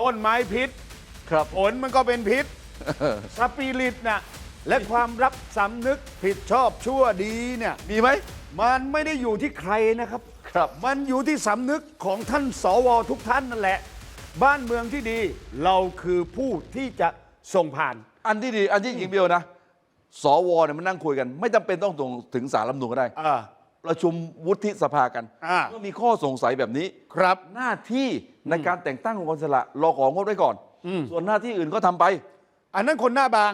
ต้นไม้พิษครับ ผลมันก็เป็นพิษสปิริตนะและความรับสำนึกผิดชอบชั่วดีเนี่ย มีไหม มันไม่ได้อยู่ที่ใครนะครับ ครับ มันอยู่ที่สำนึกของท่านสวทุกท่านนั่นแหละ บ้านเมืองที่ดี เราคือผู้ที่จะส่งผ่าน อันที่ดี อันที่จริงเบียวนะ สวเนี่ยมันนั่งคุยกัน ไม่จำเป็นต้องถึงถึงสารรัฐธรรมนูญก็ได้อ่า ประชุมวุฒิสภากันอ่า เมื่อมีข้อสงสัยแบบนี้ ครับ หน้าที่ในการแต่งตั้งองค์กรอิสระรอของงดไว้ก่อน ส่วนหน้าที่อื่นก็ทำไป อันนั้นคนหน้าบาง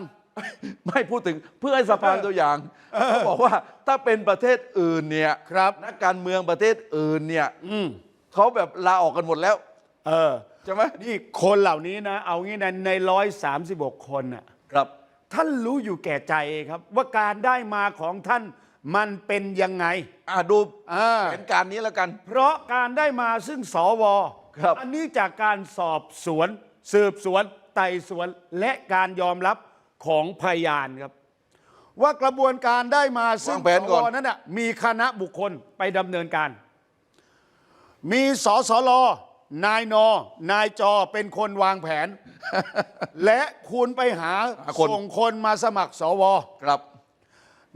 ไม่พูดถึงเพื่อให้สภาเป็นตัวอย่างเขาบอกว่าถ้าเป็นประเทศอื่นเนี่ยครับ นักการเมืองประเทศอื่นเนี่ยอืมเขาแบบลาออกกันหมดแล้ว เออ ใช่ไหมนี่คนเหล่านี้นะ เอางี้นะในร้อยสามสิบกคนน่ะ ครับ ท่านรู้อยู่แก่ใจครับ ว่าการได้มาของท่านมันเป็นยังไง อ่าดูอ่า แผนการนี้แล้วกัน เพราะการได้มาซึ่งสวครับ อันนี้จากการสอบสวน สืบสวน ไต่สวน และการยอมรับของพยานครับ ว่ากระบวนการได้มาซึ่งวางแผนสก่วอน นั้นน่ะมีคณะบุคคลไปดำเนินการ มีสสลนายนนายจอเป็นคนวางแผน และคุณไปหาหาคน ส่งคนมาสมัครสว ครับ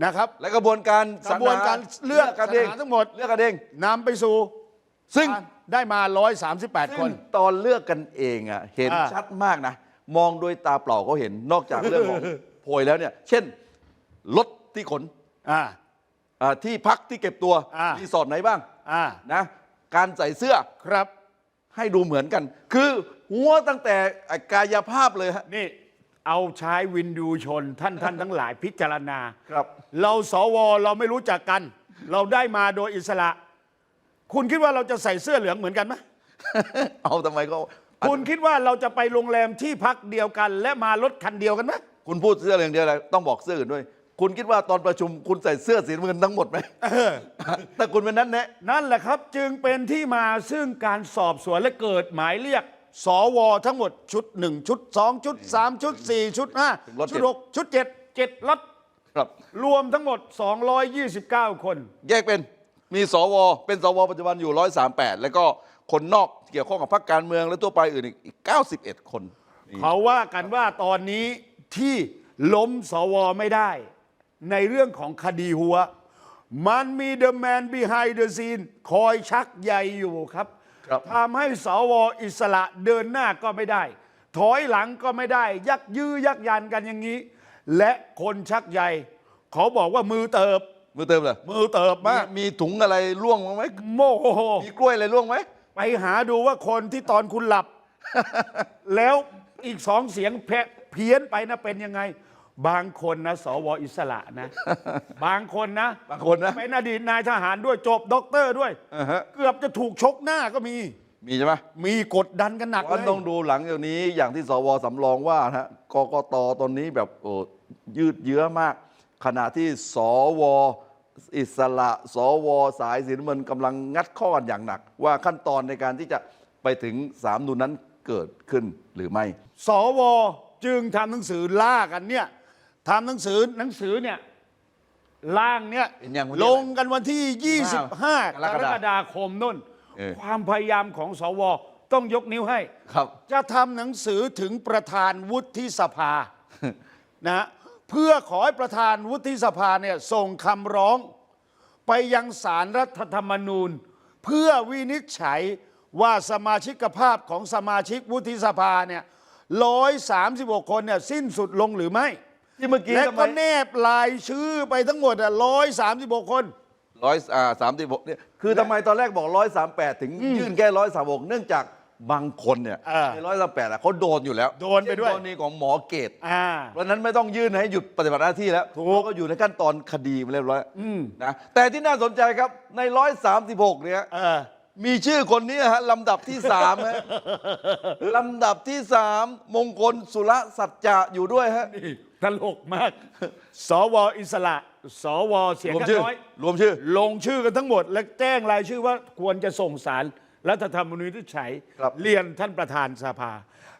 นะครับ และกระบวนการกระบวนการเลือกกันเองสรรหาทั้งหมดเลือกกันเองนำไปสู่ ซึ่งได้มา 138 คนซึ่งตอนเลือกกันเองอะเห็นอ่าชัดมากนะ มองโดยตาเปล่าก็เห็นนอกจากเรื่องของโพยแล้วเนี่ย เช่นรถที่ขนอ่าอ่าที่พักที่เก็บตัวอ่ารีสอร์ทไหนบ้างอ่านะการใส่เสื้อครับ ให้ดูเหมือนกัน คือหัวตั้งแต่กายภาพเลยฮะนี่ เอาใช้วินดูชนท่านท่านทั้งหลายพิจารณา ครับ เราสวเราไม่รู้จักกัน เราได้มาโดยอิสระ คุณคิดว่าเราจะใส่เสื้อเหลืองเหมือนกันไหมเอาทำไมก็คุณคิดว่าเราจะไปโรงแรมที่พักเดียวกัน และมารถคันเดียวกันไหมคุณพูดเสื้อเหลืองเดียวอะไรต้องบอกเสื้ออื่นด้วย คุณคิดว่าตอนประชุมคุณใส่เสื้อสีน้ำเงินทั้งหมดไหมแต่คุณเป็นนั้นแนะนั่นแหละครับ จึงเป็นที่มาซึ่งการสอบสวนและเกิดหมายเรียก สวทั้งหมดชุด1ชุด2ชุด3ชุด4ชุดถึงรถ5ชุดเจ็ด6ชุด7 7รถครับ รวมทั้งหมด 229 คน แยกเป็นมีสว เป็นสว ปัจจุบันอยู่ 138 แล้วก็คนนอกเกี่ยวข้องกับพรรคการเมืองและตัวไปอื่นอีก 91 คนนี่เขาว่ากันว่าตอนนี้ที่ล้มสวไม่ได้ ในเรื่องของคดีหัว มันมี the man behind the scene คอยชักใยอยู่ครับ ครับทำให้สวอิสระเดินหน้าก็ไม่ได้ ถอยหลังก็ไม่ได้ ยักยื้อยักยันกันอย่างนี้ และคนชักใยเขาบอกว่ามือเติบ มือเติมเลยมือเติบมีมาก มีถุงอะไรร่วงบ้างไหมโมโห มีกล้วยอะไรร่วงไหม ไปหาดูว่าคนที่ตอนคุณหลับ แล้วอีกสองเสียงแพะเพี้ยนไปนะเป็นยังไง บางคนนะสวอิสระนะ บางคนนะบางคนนะ เป็นอดีตนายทหารด้วยจบด็อกเตอร์ด้วย อ่าฮะ เกือบจะถูกชกหน้าก็มี มีใช่ไหมมีกดดันกันหนักก็เลยต้องดูหลังจากนี้อย่างที่สวสำรองว่านะฮะกกตตอนนี้แบบโอ้ยืดเยื้อมาก ขณะที่สวอิสระ สวสายสีน้ำเงินกำลังงัดข้อกันอย่างหนัก ว่าขั้นตอนในการที่จะไปถึงสามนูนนั้นเกิดขึ้นหรือไม่ สวจึงทำหนังสือล่ากันเนี่ย ทำหนังสือหนังสือเนี่ยล่างเนี่ยเป็นยังวันที่ลงกันวันที่ 25 กกรรกฎาคมกฎาคมนุ่น เออ ความพยายามของสว ต้องยกนิ้วให้ ครับ จะทำหนังสือถึงประธานวุฒิสภา นะฮะเพื่อขอให้ประธานวุฒิสภาเนี่ยส่งคำร้อง ไปยังสารรัฐธรรมนูญ เพื่อวินิจฉัยว่าสมาชิกภาพของสมาชิกวุฒิสภาเนี่ยร้อยสามสิบกคนเนี่ยสิ้นสุดลงหรือไม่ ที่เมื่อกี้และทำไมก็แนบลายชื่อไปทั้งหมดร้อยสามสิบกคน ร้อยอ่าสามสิบหกเนี่ยคือทำไมตอนแรกบอกร้อยสามแปดถึงยื่นแค่ร้อยสามหกเนื่องจากบางคนเนี่ยเออในร้อยสามแปดเขาโดนอยู่แล้วโดนไปด้วย เช่กรณีของหมอเกต อ่า เพราะฉะนั้นไม่ต้องยื่นให้หยุดปฏิบัติหน้าที่แล้วถูกเพราะก็อยู่ในขั้นตอนคดีมาเรียบร้อยนะแต่ที่น่าสนใจครับในร้อยสามสิบหกเนี่ยเออ มีชื่อคนนี้ฮะลำดับที่สามฮะ ลำดับที่สามมงคลสุรสัจจะอยู่ด้วยฮะนี่ ตลกมาก สวอิสระ สวเสียงรวมข้าชื่องน้อย รวมชื่อ ลงชื่อกันทั้งหมด และแจ้งรายชื่อว่าควรจะส่งสารรัฐธรรมนูญที่ใช้ครับ เรียนท่านประธานสภา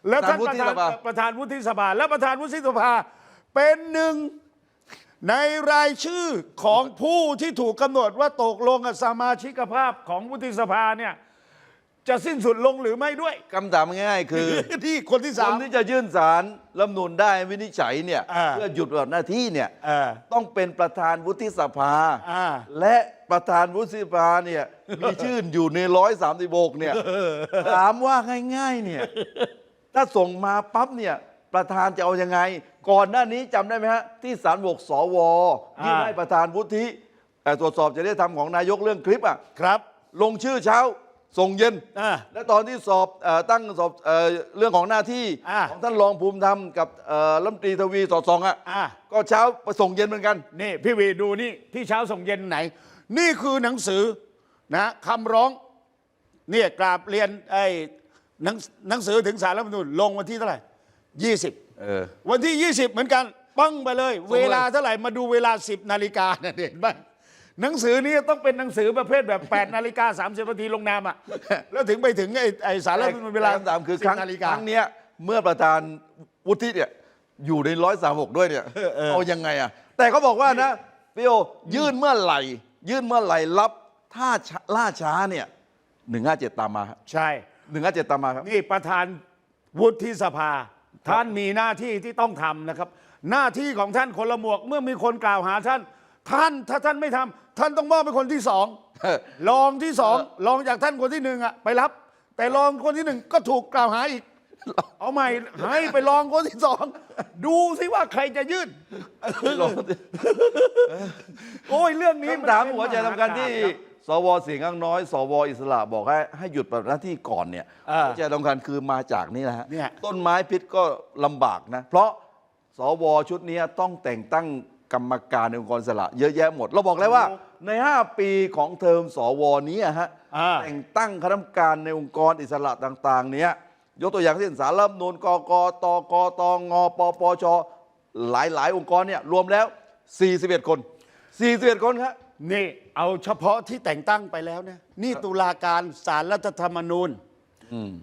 แล้วท่านประประธานวุฒิธานสภาประธานวุฒิสภา และประธานวุฒิสภาเป็นหนึ่งในรายชื่อของผู้ที่ถูกกำหนดว่าตกลงกับสมาชิกภาพของวุฒิสภาเนี่ย จะสิ้นสุดลงหรือไม่ด้วย คำถามง่ายๆคือ ที่คนที่คสาม นที่จะยื่นสารรัฐธรรมนูนได้วินิจฉัยเนี่ยอ่า เพื่อหยุดปฏิบัติหน้าที่เนี่ยเออ ต้องเป็นประธานวุฒิสภา อ่า และประธานวุฒิสภาเนี่ยมีชื่ออยู่ในร้อยสามสิบกเนี่ยถามว่าง่ายๆเนี่ยถ้าส่งมาปั๊บเนี่ยประธานจะเอายังไง ก่อนหน้านี้จำได้ไหมฮะ ที่สารบกสวยื่นอ่า ให้ประธานวุฒิเอ่อตรวจสอบจะได้ทำของนายกเรื่องคลิปอะ ครับ ลงชื่อเช้า ส่งเย็น อ่า และตอนที่สอบเออตั้งสอบเออเรื่องของหน้าที่อ่า ของท่านรองภูมิธรรมกับเอ่อรัฐมนตรีทวีสอดส่องอะอ่าก็เช้าไปส่งเย็นเหมือนกัน นี่พี่วีดูนี่ที่เช้าส่งเย็นไหน นี่คือหนังสือนะคำร้องเนี่ยกราบเรียนไอ้หนังหนังสือถึงสารรัฐธรรมนูญลงวันที่เท่าไหร่ยี่สิบเออ วันที่ 20 เหมือนกัน ปั้งไปเลยส่งเลย เวลาเท่าไหร่มาดูเวลา 10 นาฬิกาเนี่ยเห็นไหม หนังสือนี้ต้องเป็นหนังสือประเภทแบบ8นาฬิกา30นาทีลงนามอะแล้วถึงไปถึงไอ้ไอ้สารรัฐธรรมนูญเวลาแต่คำถามคือครั้ง10นาฬิคการั้งเนี้ยเมื่อประธานวุฒิเนี่ยอยู่ในร้อยสามหกด้วยเนี่ยเอายังไงอะแต่เขาบอกว่านะพี่โอยื่นเมื่อไหร่ ยื่นเมื่อไหร่รับถ้าช้าล่าช้าเนี่ยหนึ่งห้าเจ็ดตามมาใช่ หนึ่งห้าเจ็ดตามมาครับ นี่ประธานวุฒิสภา ท่านมีหน้าที่ที่ต้องทำนะครับ หน้าที่ของท่านคนละหมวกเมื่อมีคนกล่าวหาท่าน ท่านถ้าท่านไม่ทำท่านต้องมอบเป็นคนที่สองเออรองที่สองรองจากท่านคนที่หนึ่งอะไปรับ แต่รองคนที่หนึ่งก็ถูกกล่าวหาอีก เอาใหม่ให้ไปรองคนที่สองดูสิว่าใครจะยื่นโอ้ยเรื่องนี้นคำถามเป็นหัวใจสำคัญที่ มหากาพย์ครับสวเสียงข้างน้อย สวอิสระบอกให้ให้หยุดปฏิบัติหน้าที่ก่อนเนี่ยอ่าหัวใจสำคัญคือมาจากนี่แหละฮะเนี่ย ต้นไม้พิษก็ลำบากนะ เพราะสวชุดนี้ต้องแต่งตั้ง กรรมการในองค์กรอิสระเยอะแยะหมด เราบอกแล้วว่าใน 5 ปีของเทอมสวนี้อะฮะอ่า แต่งตั้งคณะกรรมการในองค์กรอิสระต่างๆ เนี้ยยกตัวอย่างเช่นสารรัฐธรรมนูลกกตกตงปปชหลายๆ องค์กรเนี่ยรวมแล้ว 41 คน 41 คนครับ นี่เอาเฉพาะที่แต่งตั้งไปแล้วนะนี่ตุลาการสารรัฐธรรมนูญ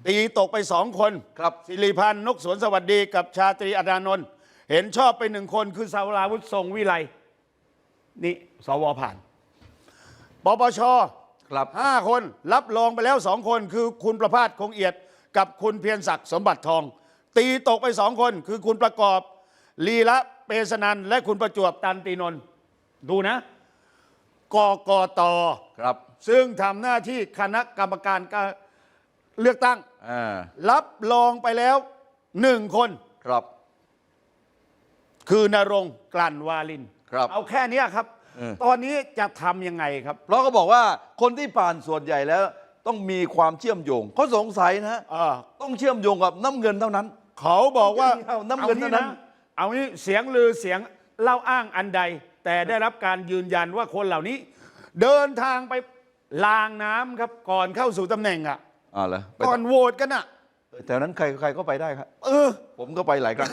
ตีตกไปสองคนครับ สิริพันธ์นกสวนสวัสดีกับชาตรีอดานนท์ เห็นชอบไปหนึ่งคนคือสาวราวุธทรงวิไลนี่สวผ่านปปชครับห้าคนรับรองไปแล้วสองคน คือคุณประพาสคงเอียด กับคุณเพียรศักดิ์สมบัติทอง ตีตกไปสองคน คือคุณประกอบ ลีละเปสนันและคุณประจวบตันตีนนท์ดูนะกกตครับ ซึ่งทำหน้าที่คณะกรรมการการเลือกตั้งอ่ารับรองไปแล้วหนึ่งคนครับ คือนรงค์กลั่นวาลินครับเอาแค่เนี้ยครับ เออ ตอนนี้จะทำยังไงครับ เพราะเขาบอกว่าคนที่ผ่านส่วนใหญ่แล้วต้องมีความเชื่อมโยงเขาสงสัยนะเออต้องเชื่อมโยงกับน้ำเงินเท่านั้น เขาบอกว่าเอาน้ำเงินเท่านั้น เอานี้เสียงลือเสียงเล่าอ้างอันใด แต่ได้รับการยืนยันว่าคนเหล่านี้ เดินทางไปลางน้ำครับก่อนเข้าสู่ตำแหน่งอะ อ่าเหรอไปก่อนโหวตกันอะ แถวนั้นใครใครก็ไปได้ครับ เออ ผมก็ไปหลายครั้ง